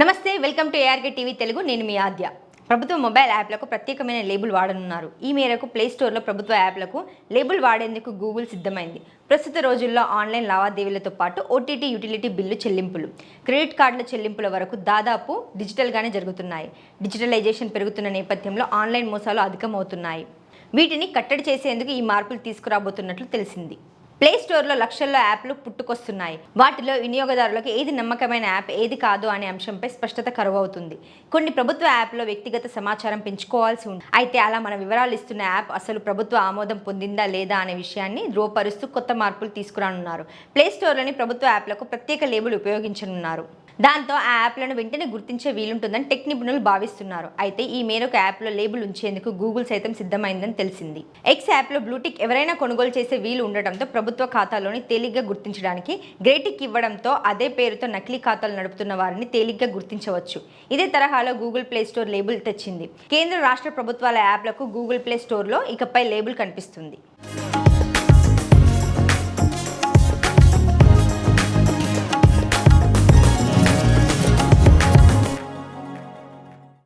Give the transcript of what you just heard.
నమస్తే welcome to ARK TV Telugu. నేను మీ ఆద్య. ప్రభుత్వ మొబైల్ యాప్లకు ప్రత్యేకమైన లేబుల్ వాడనున్నారు. ఈ మేరకు ప్లే స్టోర్లో ప్రభుత్వ యాప్లకు లేబుల్ వాడేందుకు గూగుల్ సిద్ధమైంది. ప్రస్తుత రోజుల్లో ఆన్లైన్ లావాదేవీలతో పాటు ఓటీటీ యూటిలిటీ బిల్లు చెల్లింపులు క్రెడిట్ కార్డుల చెల్లింపుల వరకు దాదాపు డిజిటల్గానే జరుగుతున్నాయి. డిజిటలైజేషన్ పెరుగుతున్న నేపథ్యంలో ఆన్లైన్ మోసాలు అధికమవుతున్నాయి. వీటిని కట్టడి చేసేందుకు ఈ మార్పులు తీసుకురాబోతున్నట్లు తెలిసింది. ప్లే స్టోర్లో లక్షల్లో యాప్లు పుట్టుకొస్తున్నాయి. వాటిలో వినియోగదారులకు ఏది నమ్మకమైన యాప్ ఏది కాదు అనే అంశంపై స్పష్టత కరువవుతుంది. కొన్ని ప్రభుత్వ యాప్లో వ్యక్తిగత సమాచారం పెంచుకోవాల్సి ఉంది అయితే అలా మన వివరాలు ఇస్తున్న యాప్ అసలు ప్రభుత్వ ఆమోదం పొందిందా లేదా అనే విషయాన్ని ధ్రువపరుస్తూ కొత్త మార్పులు తీసుకురానున్నారు. ప్లే స్టోర్లోని ప్రభుత్వ యాప్లకు ప్రత్యేక లేబుల్ ఉపయోగించనున్నారు. దాంతో ఆ యాప్లను వెంటనే గుర్తించే వీలుంటుందని టెక్ నిపుణులు భావిస్తున్నారు. అయితే ఈ మేరకు యాప్లో లేబుల్ ఉంచేందుకు గూగుల్ సైతం సిద్ధమైందని తెలిసింది. ఎక్స్ యాప్లో బ్లూటిక్ ఎవరైనా కొనుగోలు చేసే వీలు ఉండటంతో ప్రభుత్వ ఖాతాలోని తేలిగ్గా గుర్తించడానికి గ్రేటిక్ ఇవ్వడంతో అదే పేరుతో నకిలీ ఖాతాలు నడుపుతున్న వారిని తేలిగ్గా గుర్తించవచ్చు. ఇదే తరహాలో గూగుల్ ప్లే స్టోర్ లేబుల్ తెచ్చింది. కేంద్ర రాష్ట్ర ప్రభుత్వాల యాప్లకు గూగుల్ ప్లే స్టోర్లో ఇకపై లేబుల్ కనిపిస్తుంది.